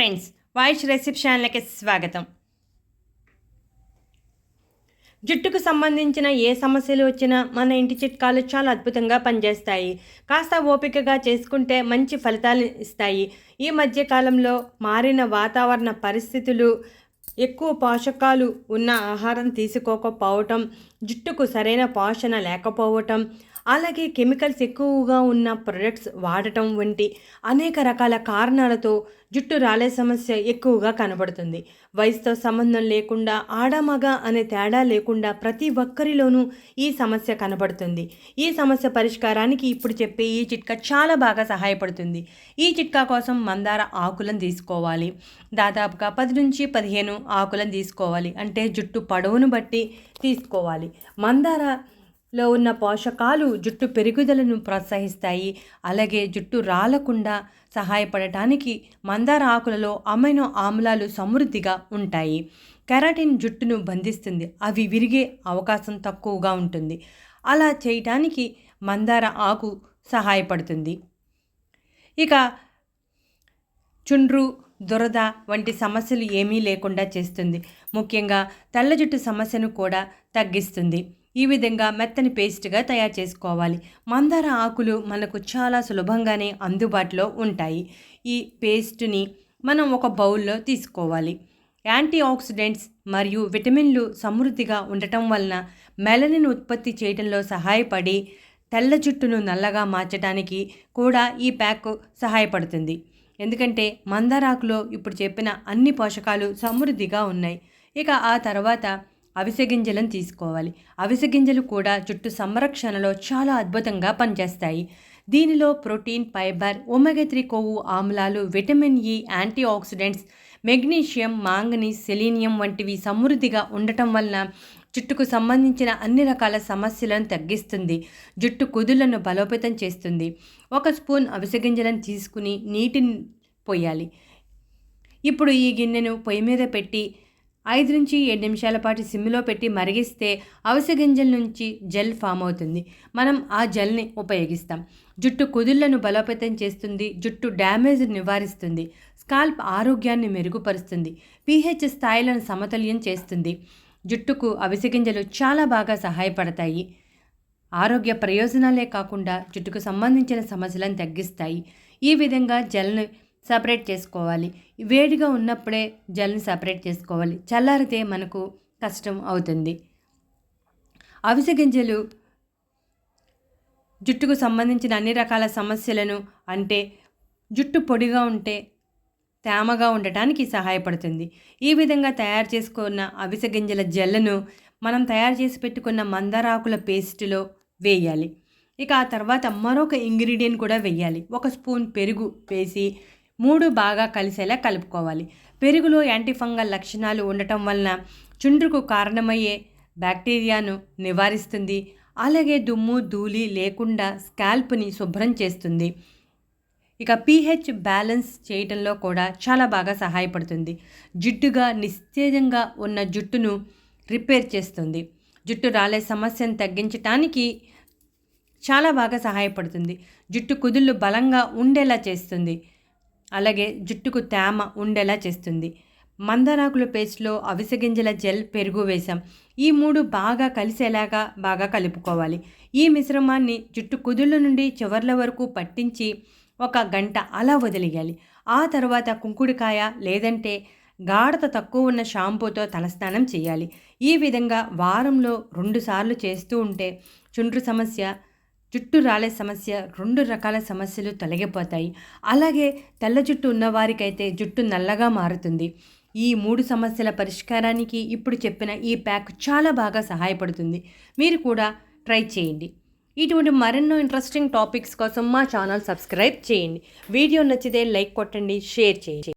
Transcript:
Friends voice రిసెప్షన్లకి స్వాగతం. జుట్టుకు సంబంధించిన ఏ సమస్యలు వచ్చినా మన ఇంటి చిట్కాలు చాలా అద్భుతంగా పనిచేస్తాయి. కాస్త ఓపికగా చేసుకుంటే మంచి ఫలితాలు ఇస్తాయి. ఈ మధ్య కాలంలో మారిన వాతావరణ పరిస్థితులు ఎక్కువ పోషకాలు ఉన్న ఆహారం తీసుకోకపోవటం జుట్టుకు సరైన పోషణ లేకపోవటం అలాగే కెమికల్స్ ఎక్కువగా ఉన్న ప్రొడక్ట్స్ వాడటం వంటి అనేక రకాల కారణాలతో జుట్టు రాలే సమస్య ఎక్కువగా కనబడుతుంది. వయసుతో సంబంధం లేకుండా ఆడమగ అనే తేడా లేకుండా ప్రతి ఒక్కరిలోనూ ఈ సమస్య కనబడుతుంది. ఈ సమస్య పరిష్కారానికి ఇప్పుడు చెప్పే ఈ చిట్కా చాలా బాగా సహాయపడుతుంది. ఈ చిట్కా కోసం మందార ఆకులను తీసుకోవాలి. దాదాపుగా పది నుంచి పదిహేను ఆకులను తీసుకోవాలి. అంటే జుట్టు పొడవును బట్టి తీసుకోవాలి. మందార లో ఉన్న పోషకాలు జుట్టు పెరుగుదలను ప్రోత్సహిస్తాయి. అలాగే జుట్టు రాలకుండా సహాయపడటానికి మందార ఆకులలో అమైనో ఆమ్లాలు సమృద్ధిగా ఉంటాయి. కెరాటిన్ జుట్టును బంధిస్తుంది. అవి విరిగే అవకాశం తక్కువగా ఉంటుంది. అలా చేయటానికి మందార ఆకు సహాయపడుతుంది. ఇక చుండ్రు దురద వంటి సమస్యలు ఏమీ లేకుండా చేస్తుంది. ముఖ్యంగా తెల్ల జుట్టు సమస్యను కూడా తగ్గిస్తుంది. ఈ విధంగా మెత్తని పేస్ట్గా తయారు చేసుకోవాలి. మందార ఆకులు మనకు చాలా సులభంగానే అందుబాటులో ఉంటాయి. ఈ పేస్ట్ని మనం ఒక బౌల్లో తీసుకోవాలి. యాంటీ ఆక్సిడెంట్స్ మరియు విటమిన్లు సమృద్ధిగా ఉండటం వలన మెలనిన్ ఉత్పత్తి చేయడంలో సహాయపడి తెల్ల జుట్టును నల్లగా మార్చడానికి కూడా ఈ ప్యాక్ సహాయపడుతుంది. ఎందుకంటే మందారాకులో ఇప్పుడు చెప్పిన అన్ని పోషకాలు సమృద్ధిగా ఉన్నాయి. ఇక ఆ తర్వాత అవిసె గింజలను తీసుకోవాలి. అవిసె గింజలు కూడా జుట్టు సంరక్షణలో చాలా అద్భుతంగా పనిచేస్తాయి. దీనిలో ప్రోటీన్ ఫైబర్ ఒమెగా త్రీ కొవ్వు ఆమ్లాలు vitamin e, E anti oxidants magnesium manganese selenium వంటివి సమృద్ధిగా ఉండటం వలన జుట్టుకు సంబంధించిన అన్ని రకాల సమస్యలను తగ్గిస్తుంది. జుట్టు కుదులను బలోపేతం చేస్తుంది. ఒక స్పూన్ అవిసె గింజలను తీసుకుని నీటిని పోయాలి. ఇప్పుడు ఈ గిన్నెను పొయ్యి మీద పెట్టి ఐదు నుంచి ఏడు నిమిషాల పాటు సిమ్లో పెట్టి మరిగిస్తే అవిసె గింజల నుంచి జెల్ ఫామ్ అవుతుంది. మనం ఆ జెల్ని ఉపయోగిస్తాం. జుట్టు కుదుళ్ళను బలోపేతం చేస్తుంది. జుట్టు డ్యామేజ్ నివారిస్తుంది. స్కాల్ప్ ఆరోగ్యాన్ని మెరుగుపరుస్తుంది. పీహెచ్ స్థాయిలను సమతుల్యం చేస్తుంది. జుట్టుకు అవిసె గింజలు చాలా బాగా సహాయపడతాయి. ఆరోగ్య ప్రయోజనాలే కాకుండా జుట్టుకు సంబంధించిన సమస్యలను తగ్గిస్తాయి. ఈ విధంగా జెల్ని సపరేట్ చేసుకోవాలి. వేడిగా ఉన్నప్పుడే జల్ని సపరేట్ చేసుకోవాలి. చల్లారితే మనకు కష్టం అవుతుంది. అవిసె గింజలు జుట్టుకు సంబంధించిన అన్ని రకాల సమస్యలను అంటే జుట్టు పొడిగా ఉంటే తేమగా ఉండటానికి సహాయపడుతుంది. ఈ విధంగా తయారు చేసుకున్న అవిసె గింజల జెల్లను మనం తయారు చేసి పెట్టుకున్న మందారాకుల పేస్టులో వేయాలి. ఇక ఆ తర్వాత మరొక ఇంగ్రీడియంట్ కూడా వేయాలి. ఒక స్పూన్ పెరుగు వేసి మూడు బాగా కలిసేలా కలుపుకోవాలి. పెరుగులో యాంటీఫంగల్ లక్షణాలు ఉండటం వలన చుండ్రుకు కారణమయ్యే బ్యాక్టీరియాను నివారిస్తుంది. అలాగే దుమ్ము ధూళి లేకుండా స్కాల్ప్ని శుభ్రం చేస్తుంది. ఇక పీహెచ్ బ్యాలెన్స్ చేయటంలో కూడా చాలా బాగా సహాయపడుతుంది. జిడ్డుగా నిస్తేజంగా ఉన్న జుట్టును రిపేర్ చేస్తుంది. జుట్టు రాలే సమస్యను తగ్గించటానికి చాలా బాగా సహాయపడుతుంది. జుట్టు కుదుళ్ళు బలంగా ఉండేలా చేస్తుంది. అలాగే జుట్టుకు తేమ ఉండేలా చేస్తుంది. మందారాకుల పేస్ట్లో అవిసె గింజల జెల్ పెరుగు వేసాం ఈ మూడు బాగా కలిసేలాగా బాగా కలుపుకోవాలి. ఈ మిశ్రమాన్ని జుట్టు కుదుళ్ళ నుండి చివర్ల వరకు పట్టించి ఒక గంట అలా వదిలేయాలి. ఆ తర్వాత కుంకుడికాయ లేదంటే గాఢత తక్కువ ఉన్న షాంపూతో తలస్నానం చేయాలి. ఈ విధంగా వారంలో రెండుసార్లు చేస్తూ ఉంటే చుండ్రు సమస్య జుట్టు రాలే సమస్య రెండు రకాల సమస్యలు తొలగిపోతాయి. అలాగే తెల్ల జుట్టు ఉన్నవారికైతే జుట్టు నల్లగా మారుతుంది. ఈ మూడు సమస్యల పరిష్కారానికి ఇప్పుడు చెప్పిన ఈ ప్యాక్ చాలా బాగా సహాయపడుతుంది. మీరు కూడా ట్రై చేయండి. ఇటువంటి మరెన్నో ఇంట్రెస్టింగ్ టాపిక్స్ కోసం మా ఛానల్ సబ్స్క్రైబ్ చేయండి. వీడియో నచ్చితే లైక్ కొట్టండి షేర్ చేయండి.